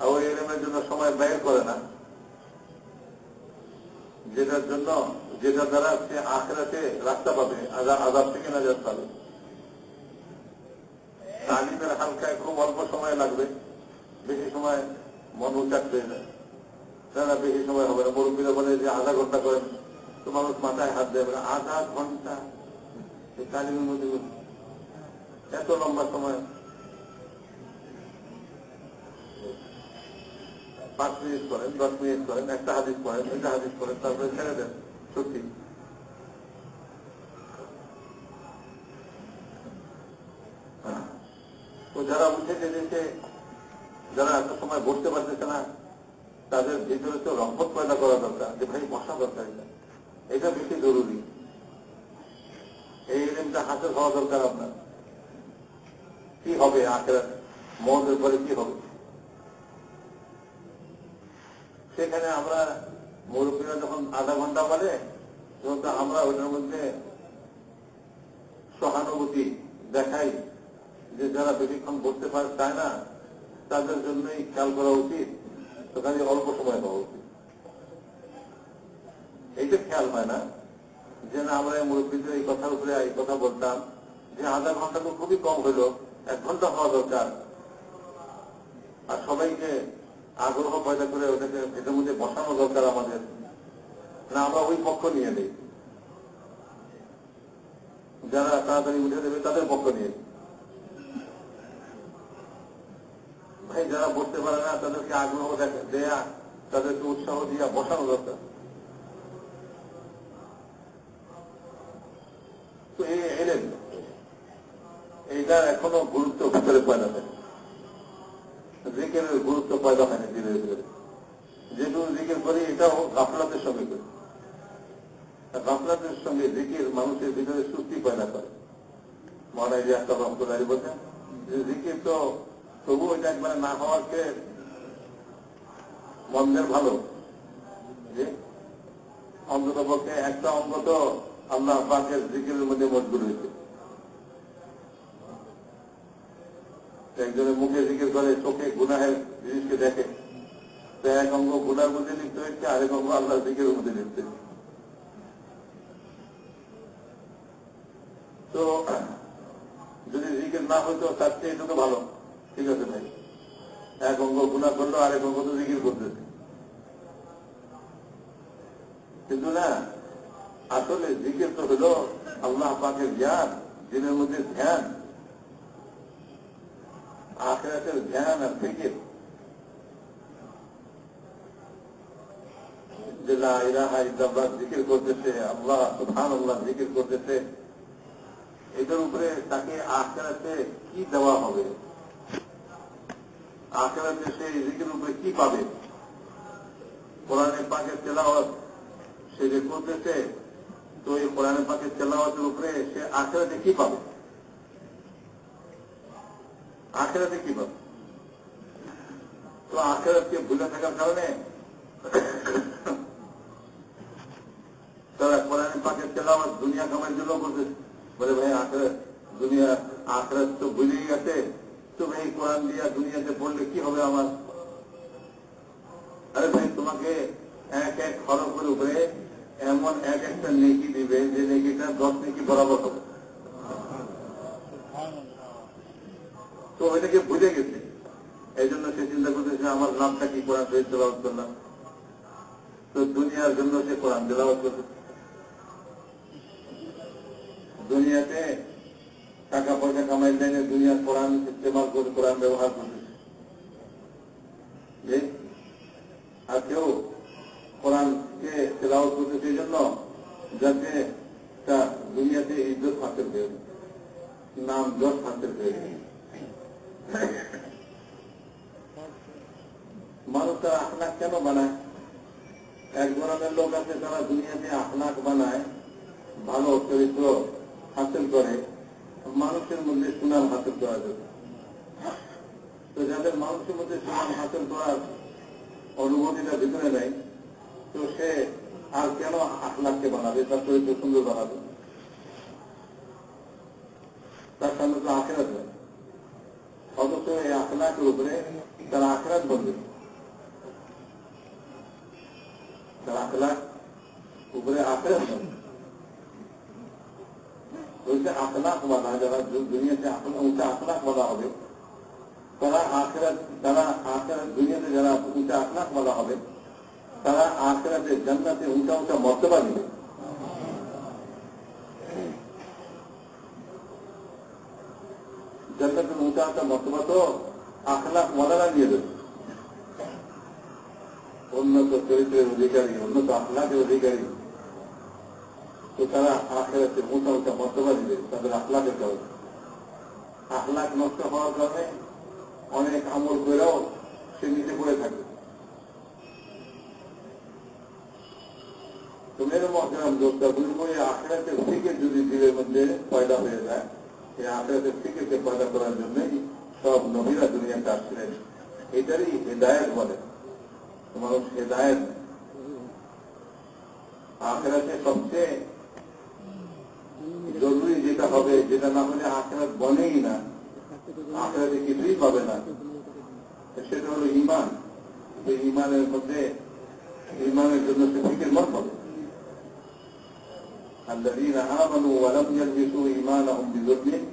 আর ওই এলেমের জন্য সময় ব্যয় করে না। যেটার জন্য যেটা দ্বারা সে আখড়াতে রাস্তা পাবে, আজা- আজাব থেকে নাজাদ পাবে। তালিমের হালকায় খুব অল্প সময় লাগবে, বেশি সময় মন উচাট হয়ে যায় না বেশি সময় হবে না। মুরব্বীরা বলে যে আধা ঘণ্টা করেন তো মানুষ মাথায় হাত দেবে আধা ঘণ্টা। তালিমের মধ্যে এত লম্বা সময় পাঁচ মিনিট করেন দশ মিনিট করেন, একটা হাদিস করেন একটা হাদিস করেন তারপরে ছেড়ে দেন। সত্যি। তো যারা উঠে গেছে, যারা এত সময় বসতে পারতেছে না, তাদের ভিতরে তো রহমত পয়দা করা দরকার, যে ভাই বসা দরকার এটা। এটা বেশি জরুরি। এই এলিমটা হাতে হওয়া দরকার আপনার। কি হবে আখের মদের পরে কি হবে? সেখানে আমরা মুরব্বীরা যখন আধা ঘণ্টা বলে তখন তো আমরা ওইটার মধ্যে সহানুভূতি দেখাই যে যারা বেশিক্ষণ বসতে পারে, চায় না, তাদের জন্যই খেয়াল করা উচিত ওখানে অল্প সময় পাওয়া উচিত। এইটা খেয়াল হয় না, যে না আমরা এই মুরব্বীদের এই কথার উপরে এই কথা বলতাম, যে আধা ঘণ্টা তো খুবই কম হলো এক ঘণ্টা হওয়া দরকার। আর সবাইকে আগ্রহ পয়দা করে ওটাকে এটার মধ্যে বসানো দরকার আমাদের। না, আমরা ওই পক্ষ নিয়ে নেই। যারা তাড়াতাড়ি উঠে দেবে, তাদের পক্ষ নিয়ে ভাই, যারা বসতে পারে না, তাদেরকে আগ্রহ দেয়া, তাদেরকে উৎসাহ দিয়া বসানো দরকার। তো এলেন। এইটার এখনও গুরুত্ব ভিতরে পয়দা হয় গুরুত্ব পয়দা হয়নি করি এটাও গাফলাতের সঙ্গে করি। গাফলাতের সঙ্গে জিকির মানুষের ভিতরে সুস্থি পয়দা করে। যে একটা রহমতুল্লাহি বলছেন যে জিকির তো তবু এটা একবারে না হওয়ার চেয়ে মন্দের ভালো। অন্তত পক্ষে একটা অঙ্গ তো আল্লাহ পাকের জিকিরের মধ্যে মজবুর হয়েছে। একজনের মুখে জিকির করে, চোখে গুনাহের জিনিসকে দেখে। এক অঙ্গ গুনার মধ্যে লিখতে হচ্ছে আরেক অঙ্গ আল্লাহ জিকিরের মধ্যে হচ্ছে। তো যদি জিকির না হইতো তার চেয়ে এটা তো ভালো। ঠিক আছে ভাই? এক অঙ্গ গুণা করল, আরেক অঙ্গ তো জিকির করতেছে। কিন্তু না, আসলে জিকির তো হলো আল্লাহ পাকের জ্ঞান, দিনের মধ্যে ধ্যান। আখেরাতের ধ্যান আর জিকির। যে লা ইলাহা ইল্লাল্লাহ জিকির করতেছে, আল্লাহ সুবহান আল্লাহ জিকির করতেছে, এটার উপরে তাকে আখেরাতে কি দেওয়া হবে? আখেরাতে সে জিকির উপরে কি পাবে? কোরআনে পাকের তেলাওয়াত সে যে করতেছে, তো এই কোরআনে পাকের তেলাওয়াতের উপরে সে আখেরাতে কি পাবে? আখেরাতে কি পাবে? তো আখেরাতকে ভুলে থাকার কারণে পাকের তেলাওয়াত দুনিয়া কামাই জন্য করতেছে বলে, ভাই, আখেরাত, দুনিয়া, আখেরাত তো ভুলেই গেছে। তো ভাই কোরআন দিয়া দুনিয়াতে পড়লে কি হবে আমার? আরে ভাই, তোমাকে এক এক খরচের উপরে এমন এক একটা নেকি দিবে যে নেকিটা দশ নেকি বরাবর হবে। তো ওইটাকে বুঝে গেছে। এই জন্য সে চিন্তা করতেছে, আমার নামটা কি কোরআন শরীফ তেলাওয়াত করলাম? তো দুনিয়ার জন্য সে কোরআন তেলাওয়াত করতে দুনিয়াতে টাকা পয়সা কামাই দেয় দুনিয়ার কোরআন, ইস্তেমাল করে কোরআন ব্যবহার করতেছে। আর কেউ কোরআনকে তেলাওয়াত করতেছে এই জন্য যাতে তা দুনিয়াতে ইজ্জত হাসিল হয়ে নাম যশ হাসিল হয়ে। মানুষ তার আখলাখ কেন বানায়? এক ধরনের লোক আছে তারা দুনিয়াতে আখলাখ বানায়, ভালো চরিত্র হাসিল করে, মানুষের মধ্যে সুনাম হাসিল করা যাবে তো যাদের মানুষের মধ্যে সুনাম হাসিল করার অনুভূতিটা ভিতরে নেই, তো সে আর কেন আখলাখকে বানাবে? তার চরিত্র সুন্দর বানাবে। তার সামনে তো আখেরাত নেই। অথচ এই আখলাখ আখলাকের উপরে তারা আখরাত বলবে তারা আখলাক উপরে আখরাত বলবে বলছে আখলাক যারা দুনিয়াতে উঁচা আখলাক বাধা হবে। তারা আখেরাত তারা আখেরাত দুনিয়াতে যারা উঁচা আখলাক বাধা হবে, তারা আখেরাতে জান্নাতে উঁচা উঁচা মর্তবা দিবে। জান্নাতের উঁচা উঁচা মর্তবা তো আখলাক মদারা দিয়ে দেবে। উন্নত চরিত্রের অধিকারী, উন্নত আখলাকের অধিকারী। তো তারা আখেরাতে উঁচা উঁচা মর্তবা দিবে, তাদের আখলাকের কারণে। আখলাক নষ্ট হওয়ার কারণে অনেক আমল করেও সে নিচে পড়ে থাকে। তো মেরে মহাম দোষটা বুঝব এই আখড়াতের থেকে যদি দিলের মধ্যে পয়দা হয়ে যায়, এই আখড়াতের থেকে পয়দা করার জন্যই সব নবীরা দুনিয়াতে আসছিলেন এটারই হেদায়ত বলে। মানুষ হেদায়ত। আখড়াতে সবচেয়ে জরুরি যেটা হবে যেটা না হলে আখেরাত বনেই না আখেরাতে কিছুই পাবে না সেটা হলো ইমান যে ইমানের মধ্যে ইমানের জন্য সে ফিকের মত পাবে الذين آمنوا ولم يلبسوا إيمانهم بظلم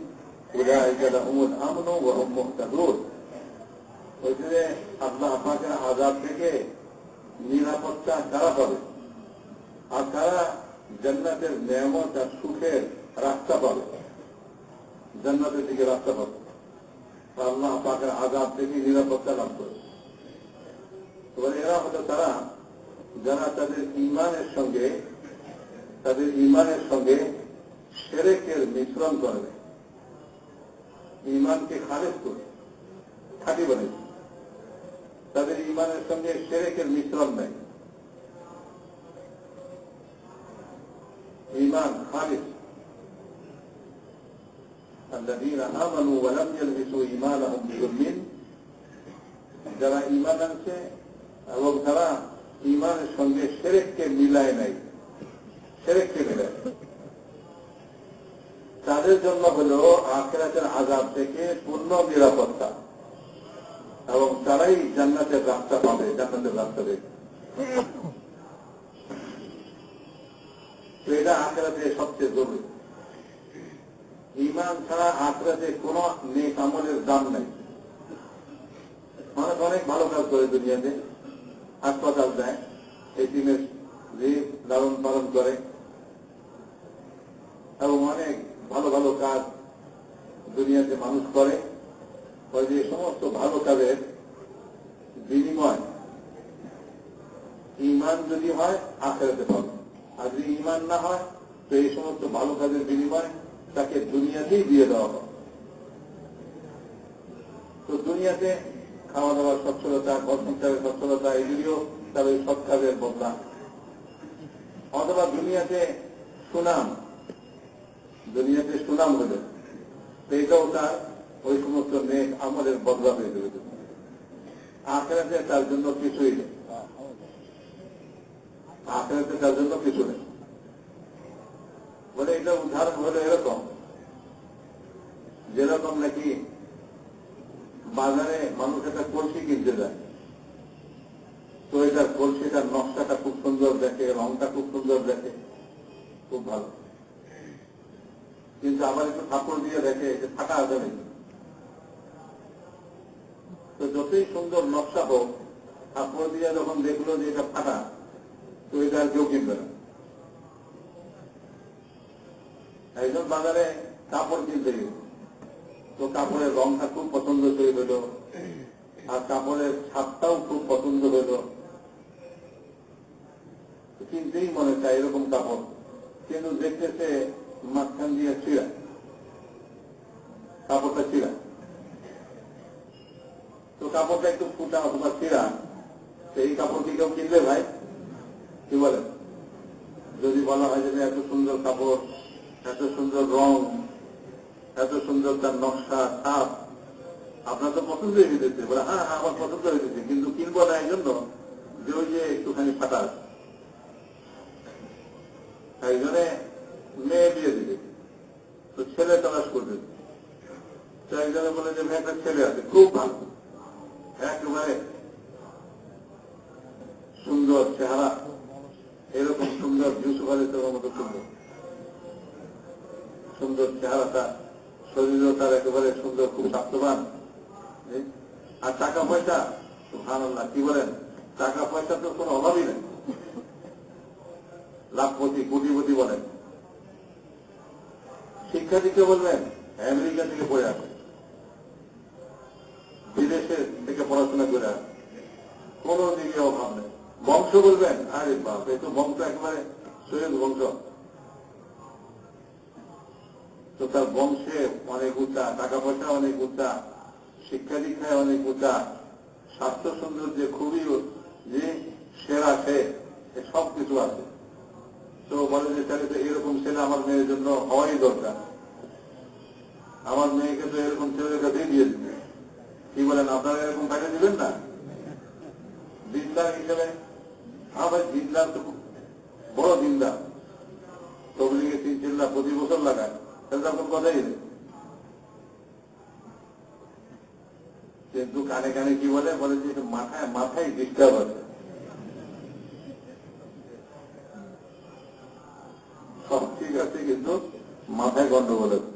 أولئك لهم الأمن وهم مهتدون ওইখানে আল্লাহ পাকের আজাদ থেকে নিরাপত্তা কারা পাবে আর তারা জান্নাতের নিয়ামত আর সুখের রাস্তা পাবে। জান্নাতের দিকে রাস্তা পাবে। আল্লাহ পাকের আজাদ থেকে নিরাপত্তা লাভ করে এবার এরা হলো তারা, যারা তাদের ইমানের সঙ্গে, তাদের ইমানের সঙ্গে সেরেকের মিশ্রণ করবে ইমানকে খারেজ করে, খাটি বলে তাদের ইমানের সঙ্গে সেরেকের মিশ্রণ নেই ইমান খালিস الذين آمنوا ولم يلبسوا إيمانهم بظلم যারা ইমান আনছে এবং তারা ইমানের সঙ্গে সেরেককে মিলায় নাই সেরেককে মিলায় তাদের জন্য হল আখেরাতের আজাব থেকে পূর্ণ নিরাপত্তা এবং তারাই জান্নাতের রাস্তা পাবে জান্নাতের রাস্তা দেখবে তো এটা আখেরাতে সবচেয়ে জরুরি ইমান ছাড়া আখরাতে কোন নেক আমলের দাম নাই। মানুষ অনেক ভালো কাজ করে দুনিয়াতে হাসপাতাল দেয় এটিমের লালন পালন করে, এবং অনেক ভালো ভালো কাজ দুনিয়াতে মানুষ করে। ওই যে সমস্ত ভালো কাজের বিনিময় ইমান যদি হয়, আখেরাতে পাবে। আর যদি ইমান না হয়, তো এই সমস্ত ভালো কাজের বিনিময় তাকে দুনিয়াতেই দিয়ে দেওয়া হয় তো দুনিয়াতে খাওয়া দাওয়ার সচ্ছলতা কর্মচারের সচ্ছলতা এগুলিও তার ওই সৎ কাজের বদলা। অথবা দুনিয়াতে সুনাম দুনিয়াতে সুনাম হল, তো এটাও তার ওই সমস্ত নেক আমাদের বদলা হয়ে যাবে। আখেরাতে তার জন্য কিছুই নেই। আখেরাতে তার জন্য কিছু নেই। এটা উদাহরণ হলো এরকম। যেরকম নাকি বাজারে মানুষ একটা কলসি কিনতে যায়। তো এটার কলসিটার নকশাটা খুব সুন্দর দেখে, রংটা খুব সুন্দর দেখে। খুব ভালো। কিন্তু আবার একটু ঠাকুর দিয়ে দেখে যে ফাটা আছে নাকি? তো যতই সুন্দর নকশা হোক কাপড় দিয়ে যখন দেখল যে এটা ফাটা তো এটা আর কেউ কিনবে না। একজন বাজারে কাপড় কিনতে গেল। তো কাপড়ের রংটা খুব পছন্দ হয়ে গেল আর কাপড়ের ছাপটাও খুব পছন্দ হইল কিনতেই মনে চায় এরকম কাপড়। কিন্তু দেখতেছে মাঝখান দিয়ে ছিঁড়া। কাপড়টা ছিঁড়া। তো কাপড়টা একটু ফুটা অথবা ছিঁড়া। সেই কাপড় কি কেউ কিনবে ভাই? কি বলেন যদি বলা হয় যে এত সুন্দর কাপড় এত সুন্দর রং, এত সুন্দর তার নকশা, ছাপ, আপনার তো পছন্দ হয়ে যেতেছে বলে হ্যাঁ হ্যাঁ আমার পছন্দ হয়ে যেতেছে কিন্তু কিনবো না এই জন্য যে ওই যে একটুখানি ফাটা আছে একজনে মেয়ে দিয়ে দিবে। তো ছেলে তালাশ করবে। তো একজনে বলে যে মেয়ে একটা ছেলে আছে, খুব ভালো। একেবারে সুন্দর চেহারা, এরকম সুন্দর ইউসুফ আলী মতো সুন্দর। সুন্দর চেহারাটা, শরীরও তার একেবারে সুন্দর, খুব স্বাস্থ্যবান। আর টাকা পয়সা ভালো না কি বলেন? টাকা পয়সা তো কোনো অভাবই নেই। লাখপতি, কোটিপতি বলেন। শিক্ষা দিকে বলবেন, আমেরিকা থেকে পড়ে আসে। বিদেশে থেকে পড়াশোনা করে আসে। কোনো দিকে অভাব নেই। বংশ বলবেন, আরে বাপ এই তো বংশ একেবারে সৈয়দ বংশ। তো তার বংশে অনেক উঁচা টাকা পয়সা অনেক উঁচা, শিক্ষা দীক্ষায় অনেক উঁচা, স্বাস্থ্য সৌন্দর্যে খুবই যে সেরা সে সব কিছু আছে। তো বলে যে, তাহলে তো এরকম ছেলে আমার মেয়ের জন্য হওয়াই দরকার। আমার মেয়েকে তো এরকম ছেলের কাছে দিয়ে দিবে। কি বলেন, আপনারা এরকম কাজে দিবেন না? দিনদার হিসেবে হ্যাঁ ভাই, দিনদার তো বড় দিনদার। তবলিগে তিন চিল্লা প্রতি বছর লাগায়। কিন্তু কানে কানে কি বলে? বলে যে মাথায় মাথায় ডিস্টার্ব আছে। সব ঠিক আছে কিন্তু মাথায় গন্ডগোল আছে